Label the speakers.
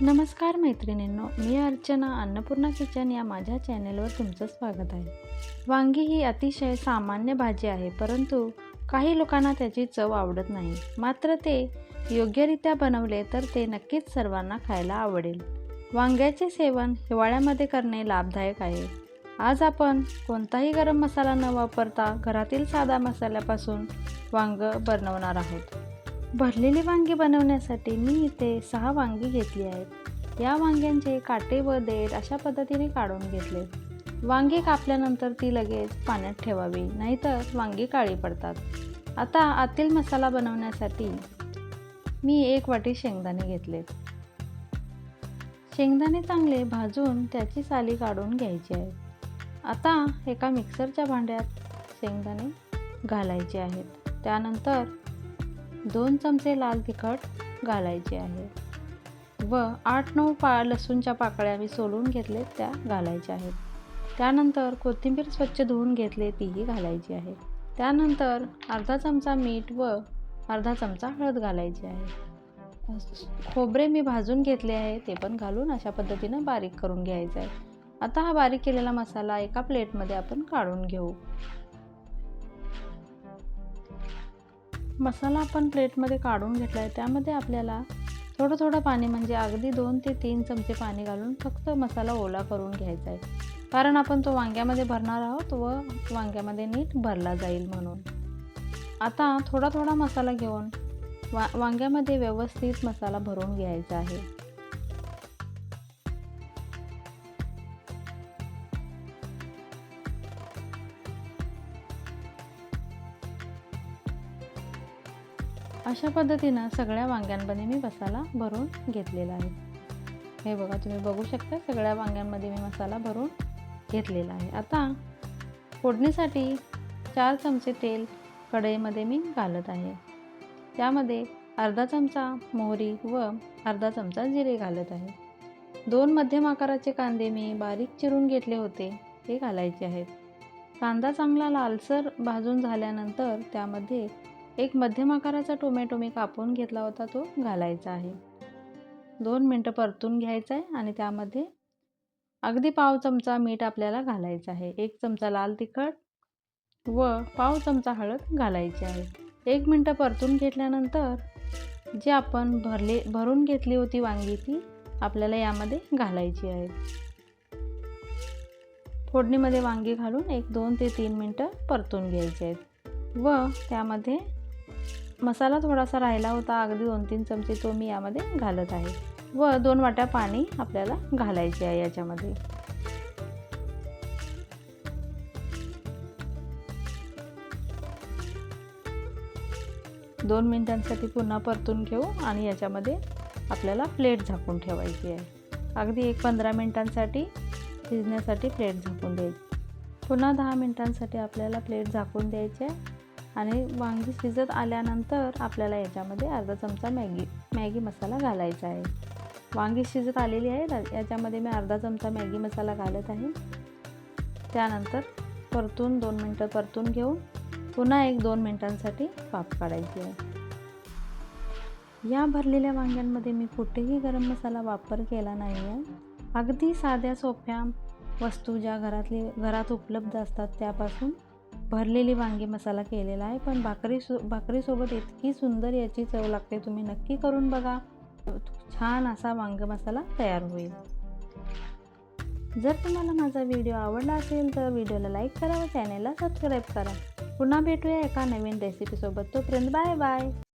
Speaker 1: नमस्कार मैत्रिणींनो मी अर्चना अन्नपूर्णा किचन या माझ्या चॅनेलवर तुमचं स्वागत आहे. वांगी ही अतिशय सामान्य भाजी आहे परंतु काही लोकांना त्याची चव आवडत नाही. मात्र ते योग्यरित्या बनवले तर ते नक्कीच सर्वांना खायला आवडेल. वांग्याचे सेवन हिवाळ्यामध्ये करणे लाभदायक आहे. आज आपण कोणताही गरम मसाला न वापरता घरातील साधा मसाल्यापासून वांग बनवणार आहोत. भरलेली वांगी बनवण्यासाठी मी इथे सहा वांगी घेतली आहेत. या वांग्यांचे काटे व देठ अशा पद्धतीने काढून घेतले. वांगी कापल्यानंतर ती लगेच पाण्यात ठेवावी नाहीतर वांगी काळी पडतात. आता आतील मसाला बनवण्यासाठी मी एक वाटी शेंगदाणे घेतले. शेंगदाणे चांगले भाजून त्याची साली काढून घ्यायची आहे. आता एका मिक्सरच्या भांड्यात शेंगदाणे घालायचे आहेत. त्यानंतर दोन चमचे लाल तिखट घालायचे आहे. व आठ नऊ पा लसूणच्या पाकळ्या मी सोलून घेतले त्या घालायच्या आहेत. त्यानंतर कोथिंबीर स्वच्छ धुवून घेतले तीही घालायची आहे. त्यानंतर अर्धा चमचा मीठ व अर्धा चमचा हळद घालायची आहे. खोबरे मी भाजून घेतले आहे ते पण घालून अशा पद्धतीनं बारीक करून घ्यायचं आहे. आता हा बारीक केलेला मसाला एका प्लेटमध्ये आपण काढून घेऊ. मसाला आपण प्लेटमध्ये काढून घेतला आहे त्यामध्ये आपल्याला थोडं थोडं पाणी म्हणजे अगदी दोन ते तीन चमचे पाणी घालून फक्त मसाला ओला करून घ्यायचा आहे. कारण आपण तो वांग्यामध्ये भरणार आहोत व वांग्यामध्ये नीट भरला जाईल म्हणून. आता थोडा थोडा मसाला घेऊन वा वांग्यामध्ये व्यवस्थित मसाला भरून घ्यायचा आहे. अशा पद्धतीनं सगळ्या वांग्यांमध्ये मी मसाला भरून घेतलेला आहे. हे बघा तुम्ही बघू शकता सगळ्या वांग्यांमध्ये मी मसाला भरून घेतलेला आहे. आता फोडणीसाठी चार चमचे तेल कढईमध्ये मी घालत आहे. त्यामध्ये अर्धा चमचा मोहरी व अर्धा चमचा जिरे घालत आहे. दोन मध्यम आकाराचे कांदे मी बारीक चिरून घेतले होते ते घालायचे आहेत. कांदा चांगला लालसर भाजून झाल्यानंतर त्यामध्ये एक मध्यम आकाराचा टोमॅटो मी कापून घेतला होता तो घालायचा आहे. दोन मिनटं परतून घ्यायचं आहे आणि त्यामध्ये अगदी पाव चमचा मीठ आपल्याला घालायचं आहे. एक चमचा लाल तिखट व पाव चमचा हळद घालायची आहे. एक मिनटं परतून घेतल्यानंतर जे आपण भरले भरून घेतली होती वांगी ती आपल्याला यामध्ये घालायची आहे. फोडणीमध्ये वांगी घालून एक दोन ते तीन मिनटं परतून घ्यायचे आहेत. व त्यामध्ये मसाला थोडासा राहिला होता अगदी दोन तीन चमचे तो मी यामध्ये घालत आहे. व दोन वाट्या पाणी आपल्याला घालायचे आहे याच्यामध्ये. दोन मिनिटांसाठी पुन्हा परतून घेऊ आणि याच्यामध्ये आपल्याला प्लेट झाकून ठेवायची आहे. अगदी एक पंधरा मिनिटांसाठी शिजण्यासाठी प्लेट झाकून द्यायची. पुन्हा दहा मिनिटांसाठी आपल्याला प्लेट झाकून द्यायची आहे. आणि वांगी शिजत आल्यानंतर आपल्याला याच्यामध्ये अर्धा चमचा मॅगी मॅगी मसाला घालायचा आहे. वांगी शिजत आलेली आहे याच्यामध्ये मी अर्धा चमचा मॅगी मसाला घालत आहे. त्यानंतर परतून दोन मिनटं परतून घेऊन पुन्हा एक दोन मिनटांसाठी पाप काढायची आहे. या भरलेल्या वांग्यांमध्ये मी कुठेही गरम मसाला वापर केला नाही आहे. अगदी साध्या सोप्या वस्तू ज्या घरातली घरात उपलब्ध असतात त्यापासून भरलेली वांगी मसाला केलेला आहे पण भाकरी सो भाकरीसोबत इतकी सुंदर याची चव लागते तुम्ही नक्की करून बघा. छान असा वांग मसाला तयार होईल. जर तुम्हाला माझा व्हिडिओ आवडला असेल तर व्हिडिओला लाईक करा व चॅनेलला सबस्क्राईब करा. पुन्हा भेटूया एका नवीन रेसिपीसोबत. तोपर्यंत बाय बाय.